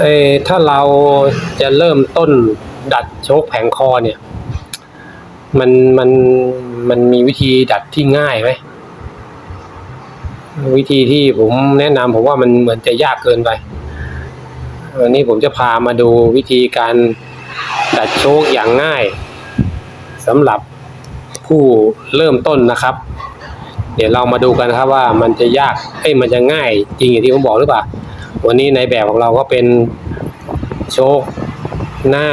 เออถ้าเราจะเริ่มต้นดัดโชคแผงคอเนี่ย มันมันมันมีวิธีดัดที่ง่ายไหมวิธีที่ผมแนะนำผมว่ามันเหมือนจะยากเกินไปวันนี้ผมจะพามาดูวิธีการดัดโชคอย่างง่ายสำหรับผู้เริ่มต้นนะครับ เดี๋ยวเรามาดูกันครับว่ามันจะยากเอ้ยมันจะง่ายจริงอย่างที่ผมบอกหรือเปล่า วันนี้ในแบบของเราก็เป็นโชคหน้า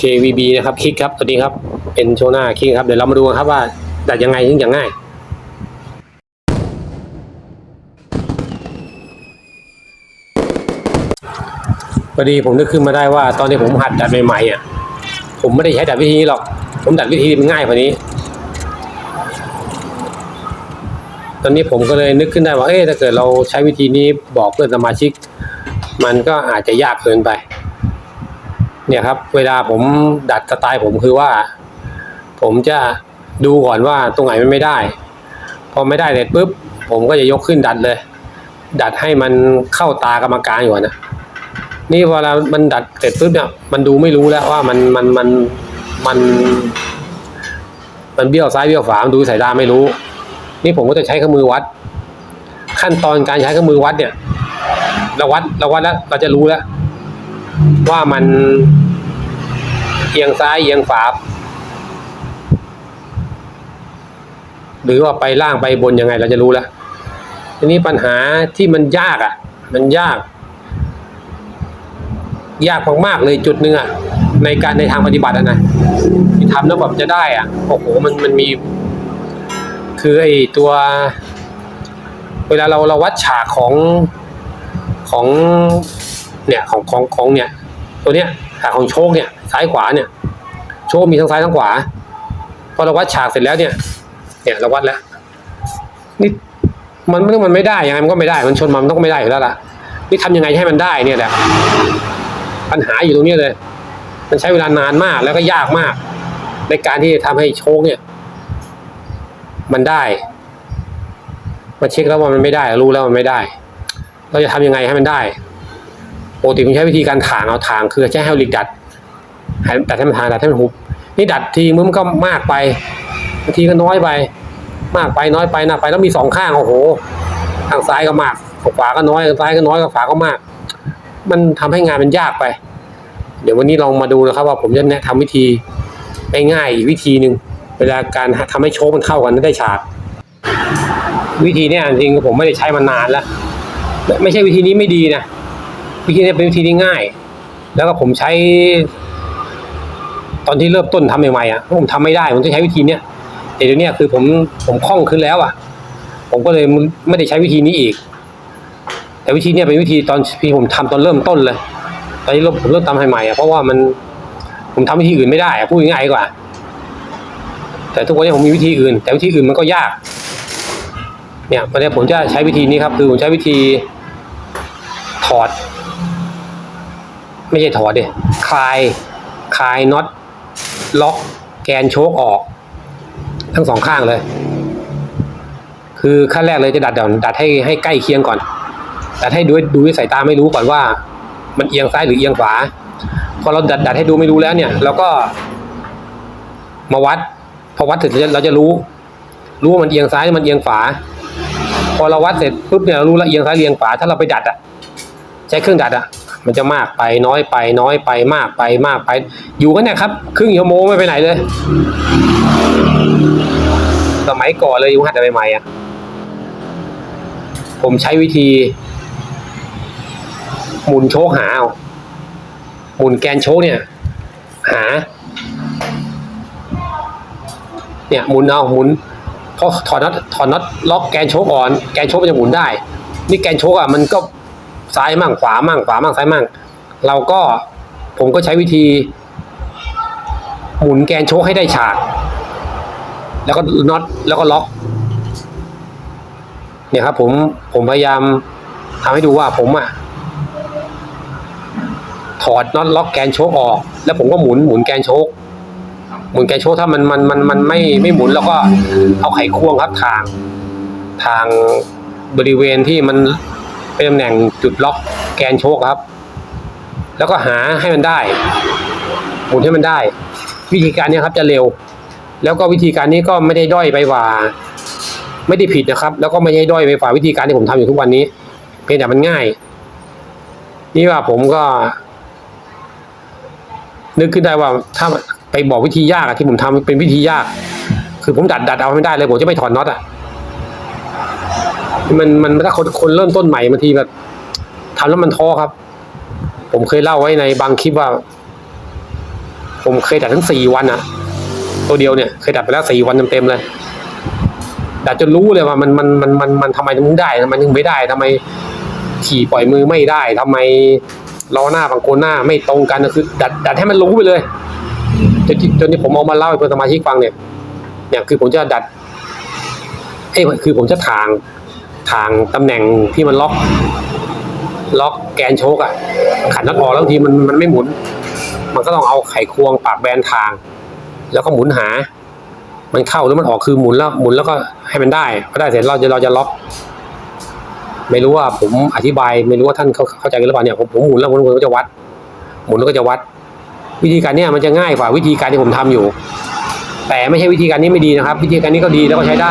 KVB นะครับคลิกครับตัวนี้ครับ เป็นโชว์หน้าคลิกครับเดี๋ยวเรามาดูครับว่าดัดยังไงถึงจะง่ายพอดีผมนึกขึ้นมาได้ว่าตอนที่ผมหัดดัดใหม่ๆอะผมไม่ได้ใช้ดัดวิธีนี้หรอก ผมดัดวิธีมันง่ายกว่านี้ ตอนนี้ผมก็เลยนึกขึ้นได้ว่าเอ๊ะถ้าเกิดเราใช้วิธีนี้บอกเพื่อนสมาชิก มันก็อาจจะยากเกินไป เนี่ยครับ เวลาผมดัดสไตล์ผมคือว่า ผมจะดูก่อนว่าตรงไหนมันไม่ได้ พอไม่ได้เสร็จปุ๊บผมก็จะยกขึ้นดัดเลย ดัดให้มันเข้าตากรรมการก่อนนะนี่เวลามันดัดเสร็จปุ๊บเนี่ยมันดูไม่รู้แล้วว่ามันมันมันมัน มันเบี้ยวซ้ายเบี้ยวขวามันดูสายตาไม่รู้ นี่ผมก็จะใช้เครื่องมือวัด ขั้นตอนการใช้เครื่องมือวัดเนี่ย เราวัดเราวัดแล้วเราจะรู้แล้ว ว่ามันเอียงซ้ายเอียงขวาหรือว่าไปล่างไปบนยังไงเราจะรู้แล้วทีนี้ปัญหาที่มันยากอะ มันยาก ยากมากๆเลยจุดหนึ่งอะในการในทางปฏิบัติอะนะที่ทำแล้วแบบจะได้อะโอ้โหมันมันมี คือไอ้ตัว เวลาเราเราวัดฉากของของเนี่ยของของของเนี่ย ตัวเนี้ยฉากของโชคเนี่ยซ้ายขวาเนี่ย โชคมีทั้งซ้ายทั้งขวาพอเราวัดฉากเสร็จแล้วเนี่ย เนี่ยเราวัดแล้วนี่มันมันมันไม่ได้ยังไงมันก็ไม่ได้มันชนมันต้องไม่ได้อยู่แล้วล่ะนี่ทำยังไงให้มันได้เนี่ยแหละปัญหาอยู่ตรงนี้เลย มันใช้เวลานานมากแล้วก็ยากมาก ในการที่จะทำให้โชคเนี่ย มันได้มาเช็คแล้วว่ามันไม่ได้ รู้แล้วมันไม่ได้ เราจะทำยังไงให้มันได้ปกติผมใช้วิธีการถางเอาถางคือใช้ไฮดรอลิกดัดดัดให้มันทางดัดให้มันหุบนี่ดัดทีมันก็มากไปบางทีก็น้อยไป มากไปน้อยไปหนักไปแล้วมีสองข้างโอ้โหทางซ้ายก็มากทางขวาก็น้อยทางซ้ายก็น้อยทางขวาก็มาก มันทำให้งานมันยากไป เดี๋ยววันนี้ลองมาดูนะครับ ว่าผมจะแนะทำวิธีง่ายๆอีกวิธีหนึ่ง เวลาการทำให้โชคมันเข้ากันได้ฉาก วิธีเนี้ยจริงผมไม่ได้ใช้มานานแล้วไม่ใช่วิธีนี้ไม่ดีนะวิธีนี้เป็นวิธีที่ง่าย แล้วก็ผมใช้ ตอนที่เริ่มต้นทำใหม่ๆอะผมทำไม่ได้ ผมต้องใช้วิธีเนี้ยแต่เดี๋ยวนี้คือผมผมคล่องขึ้นแล้วอะ ผมก็เลยไม่ได้ใช้วิธีนี้อีก แต่วิธีเนี้ยเป็นวิธีตอนที่ผมทำตอนเริ่มต้นเลยตอนนี้เริ่ผมเริ่มทำใหม่ๆอะเพราะว่ามันผมทำวิธีอื่นไม่ได้อะพูดง่ายกว่า แต่ทุกวันนี้ผมมีวิธีอื่น แต่วิธีอื่นมันก็ยาก เนี่ยวันนี้ผมจะใช้วิธีนี้ครับ คือผมใช้วิธีถอด ไม่ใช่ถอดดิคลายคลายน็อตล็อกแกนโชคออก ทั้งสองข้างเลย คือขั้นแรกเลยจะดัดเดี๋ยวดัดให้ให้ใกล้เคียงก่อนดัดให้ดูดูด้วยสายตาไม่รู้ก่อนว่า มันเอียงซ้ายหรือเอียงขวาพอเราดัดดัดให้ดูไม่รู้แล้วเนี่ยเราก็มาวัด พอวัดเสร็จเราจะรู้ รู้ว่ามันเอียงซ้ายมันเอียงขวา พอเราวัดเสร็จปุ๊บเนี่ยเรารู้ล้วเอียงซ้ายเอียงขวาถ้าเราไปดัดอะใช้เครื่องดัดอะมันจะมากไปน้อยไปน้อยไปมากไปมากไป อยู่กันเนี่ยครับ ครึ่งชั่วโมงไม่ไปไหนเลย สมัยก่อนเลยยุคหัดใหม่ๆอะผมใช้วิธี หมุนโชคหาเอาหมุนแกนโชคเนี่ย หา เนี่ยหมุนเอาหมุนเพอถอดน็อตถอดน็อตล็อกแกนโชคก่อนแกนโชคมันจะหมุนได้ นี่แกนโชคอะมันก็ซ้ายมั่งขวามั่งขวามั่งซ้ายมั่ง เราก็ผมก็ใช้วิธี หมุนแกนโชคให้ได้ฉาก แล้วก็น็อตแล้วก็ล็อกเนี่ยครับผมผมพยายามทำให้ดูว่าผมอะถอดน็อตล็อกแกนโชคออก แล้วผมก็หมุนหมุนแกนโชค หมุนแกโชคถ้ามันมันมันมันไม่ไม่หมุนแล้วก็เอาไขควงครับทาง ทางบริเวณที่มันเป็นตำแหน่งจุดล็อกแกนโชคครับ แล้วก็หาให้มันได้ หมุนให้มันได้ วิธีการนี้ครับจะเร็ว แล้วก็วิธีการนี้ก็ไม่ได้ด้อยไปกว่า ไม่ได้ผิดนะครับ แล้วก็ไม่ได้ด้อยไปกว่าวิธีการที่ผมทำอยู่ทุกวันนี้ เพียงแต่มันง่าย นี่ว่าผมก็ นึกขึ้นได้ว่าถ้า ไปบอกวิธียากอะที่ผมทำเป็นวิธียาก คือผมดัดดัดเอาไม่ได้เลยผมจะไม่ถอดน็อตอะมันมันถ้าคนคนเริ่มต้นใหม่บางทีแบบทำแล้วมันท้อครับ ผมเคยเล่าไว้ในบางคลิปว่า ผมเคยดัดทั้งสี่วันอะตัวเดียวเนี่ยเคยดัดไปแล้วสี่วันเต็มๆเลยดัดจนรู้เลยว่ามันมันมันมันมันทำไมถึงได้ทำไมถึงไม่ได้ทำไมขี่ปล่อยมือไม่ได้ทำไมล้อหน้าบางโคนหน้าไม่ตรงกันคือ ดัดดัดให้มันรู้ไปเลย จนจนที่ผมเอามาเล่าให้เพื่อนสมาชิกฟังเนี่ยเนี่ยคือผมจะดัดเอ้คือผมจะทางทางตำแหน่งที่มันล็อก ล็อกแกนโชกอะขันน็อตออกแล้วทีมันมันไม่หมุน มันก็ต้องเอาไขควงปากแบนทาง แล้วก็หมุนหา มันเข้าหรือมันออกคือหมุนแล้วหมุนแล้วก็ให้มันได้พอได้เสร็จเราจะเราจะล็อก ไม่รู้ว่าผมอธิบาย ไม่รู้ว่าท่านเข้าเข้าใจกันหรือเปล่าเนี่ยผมผมหมุนแล้วผมผมก็จะวัด หมุนแล้วก็จะวัด วิธีการเนี้ยมันจะง่ายกว่าวิธีการที่ผมทำอยู่ แต่ไม่ใช่วิธีการนี้ไม่ดีนะครับ วิธีการนี้ก็ดีแล้วก็ใช้ได้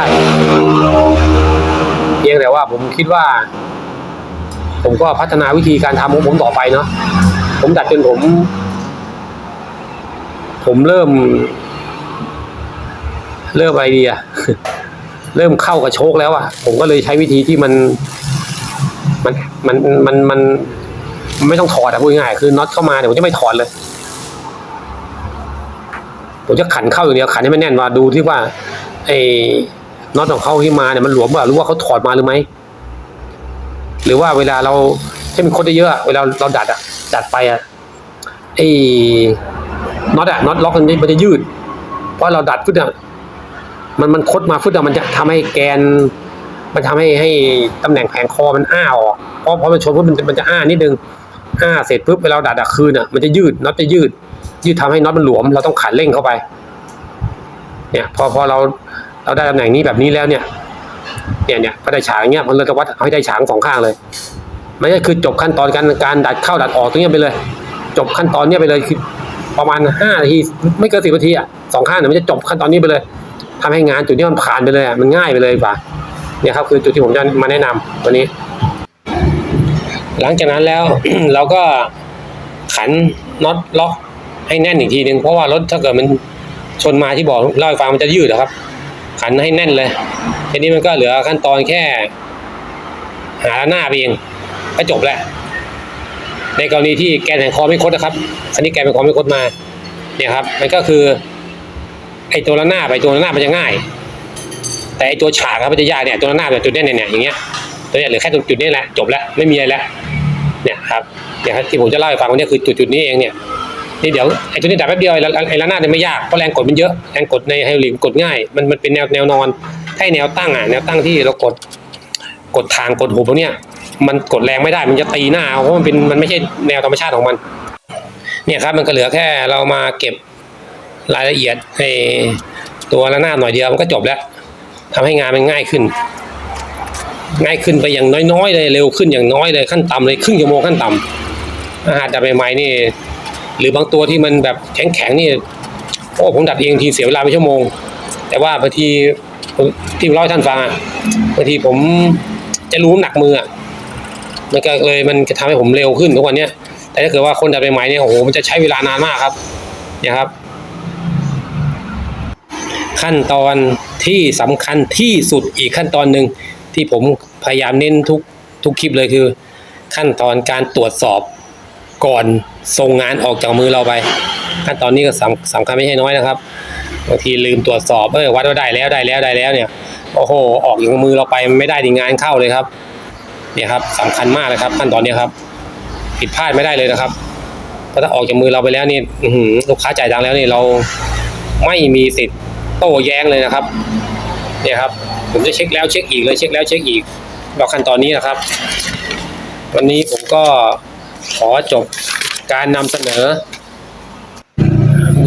เพียงแต่ว่าผมคิดว่า ผมก็พัฒนาวิธีการทำของผมต่อไปเนาะผมดัดจนผม ผมเริ่ม เริ่มอะไรดีอะเริ่มเข้ากับโชคแล้วอะผมก็เลยใช้วิธีที่มันมันมันมันมันไม่ต้องถอดอะพูดง่ายคือน็อตเข้ามาเดี๋ยวผมจะไม่ถอดเลย ผมจะขันเข้าอย่างเดียวขันให้มันแน่นว่าดูที่ว่าไอ้น็อตของเขาที่มาเนี่ยมันหลวมเปล่าหรือว่าเขาถอดมาหรือไม่หรือว่าเวลาเราให้มันคดได้เยอะเวลาเราดัดอะดัดไปอะไอ้น็อตอะน็อตล็อกมันจะมันจะยืด เพราะเราดัดฟึดอะมันมันคดมาฟึดอะมันจะทำให้แกน มันทำให้ให้ตำแหน่งแผงคอมันอ้าออกเพราะเพราะมันชนปุ๊บมันจะมันจะอ้านิดนึงอ้าเสร็จปุ๊บเวลาดัดอะคืนอะมันจะยืดน็อตจะยืด ยืดทำให้น็อตมันหลวม เราต้องขันเร่งเข้าไป เนี่ย พอพอเราเราได้ตำแหน่งนี้แบบนี้แล้วเนี่ย เนี่ยเนี่ยพอได้ฉากอย่างเงี้ยมันเราจะวัดให้ได้ฉากสองข้างเลยมันก็คือจบขั้นตอนการการดัดเข้าดัดออกตรงเนี้ยไปเลย จบขั้นตอนเนี้ยไปเลยคือประมาณห้านาทีไม่เกินสิบนาทีอะสองข้างเนี่ยมันจะจบขั้นตอนนี้ไปเลยทำให้งานจุดนี้มันผ่านไปเลยอะมันง่ายไปเลยกว่าเนี่ยครับคือจุดที่ผมจะมาแนะนำวันนี้ หลังจากนั้นแล้วเราก็ขันน็อตล็อก ให้แน่นอีกทีหนึ่งเพราะว่ารถถ้าเกิดมันชนมาที่บอกเล่าให้ฟังมันจะยืดอะครับ ขันให้แน่นเลยทีนี้มันก็เหลือขั้นตอนแค่ หาหน้าเองก็จบแล้วในกรณีที่แกนแห่งคอไม่คดนะครับคันนี้แกนแห่งคอไม่คดมา เนี่ยครับ มันก็คือ ไอ้ตัวละหน้าไปตัวละหน้ามันจะง่าย แต่ไอ้ตัวฉากครับมันจะยากเนี่ยตัวละหน้าแบบจุดเนี้ยเนี่ยอย่างเงี้ยตัวเนี้ยเหลือแค่ตรงจุดนี้แหละจบแล้วไม่มีอะไรแล้วเนี่ยครับเนี่ยครับที่ผมจะเล่าให้ฟังวันนี้คือจุดจุดนี้เองเนี่ย นี่เดี๋ยวไอ้ตัวนี้ดับแป๊บเดียวไอ้ละไอ้ละหน้าเนี่ยไม่ยากเพราะแรงกดมันเยอะแรงกดในไฮดรลิกกดง่ายมันมันเป็นแนวแนวนอนถ้าให้แนวตั้งอะแนวตั้งที่เรากดกดทางกดหุบพวกเนี้ยมันกดแรงไม่ได้มันจะตีหน้าเพราะมันเป็นมันไม่ใช่แนวธรรมชาติของมัน เนี่ยครับมันก็เหลือแค่เรามาเก็บรายละเอียดให้ตัวระนาหน่อยเดียวมันก็จบแล้วทำให้งานมันง่ายขึ้น ง่ายขึ้นไปอย่างน้อยๆเลยเร็วขึ้นอย่างน้อยเลยขั้นต่ำเลยครึ่งชั่วโมงขั้นต่ำอาหารดัดใหม่ๆนี่ หรือบางตัวที่มันแบบแข็งๆนี่โอ้ผมดัดเองทีเสียเวลาไปชั่วโมง แต่ว่าบางทีที่เล่าให้ท่านฟังอะบางทีผมจะรู้น้ำหนักมืออะมันก็เลยมันจะทำให้ผมเร็วขึ้นทุกวันเนี้ยแต่ถ้าเกิดว่าคนดัดใหม่ๆเนี่ยโอ้โหมันจะใช้เวลานานมากครับเนี่ยครับ ขั้นตอนที่สำคัญที่สุดอีกขั้นตอนหนึ่งที่ผมพยายามเน้นทุกทุกคลิปเลยคือ ขั้นตอนการตรวจสอบก่อน ส่งงานออกจากมือเราไปขั้นตอนนี้ก็สำสำคัญไม่ใช่น้อยนะครับบางทีลืมตรวจสอบเออวัดว่าได้แล้วได้แล้วได้แล้วเนี่ยโอ้โหออกจากมือเราไปไม่ได้ดีงานเข้าเลยครับเนี่ยครับสำคัญมากเลยครับ ขั้นตอนนี้ครับ ผิดพลาดไม่ได้เลยนะครับเพราะถ้าออกจากมือเราไปแล้วนี่ออืลูกค้าจ่ายตังค์แล้วนี่เราไม่มีสิทธิ์โต้แย้งเลยนะครับเนี่ยครับ ผมจะเช็คแล้วเช็คอีกเลยเช็คแล้วเช็คอีกเราขั้นตอนนี้นะครับ วันนี้ผมก็ขอจบ การนำเสนอ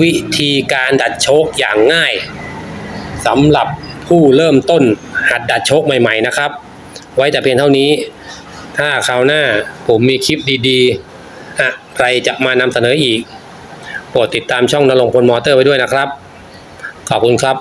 วิธีการดัดโชคอย่างง่ายสำหรับผู้เริ่มต้นหัดดัดโชคใหม่ ๆ นะครับ ไว้แต่เพียงเท่านี้ ถ้าคราวหน้าผมมีคลิปดีๆอะไรจะมานำเสนออีก โปรดติดตามช่องนรงพลมอเตอร์ไว้ด้วยนะครับ ขอบคุณครับ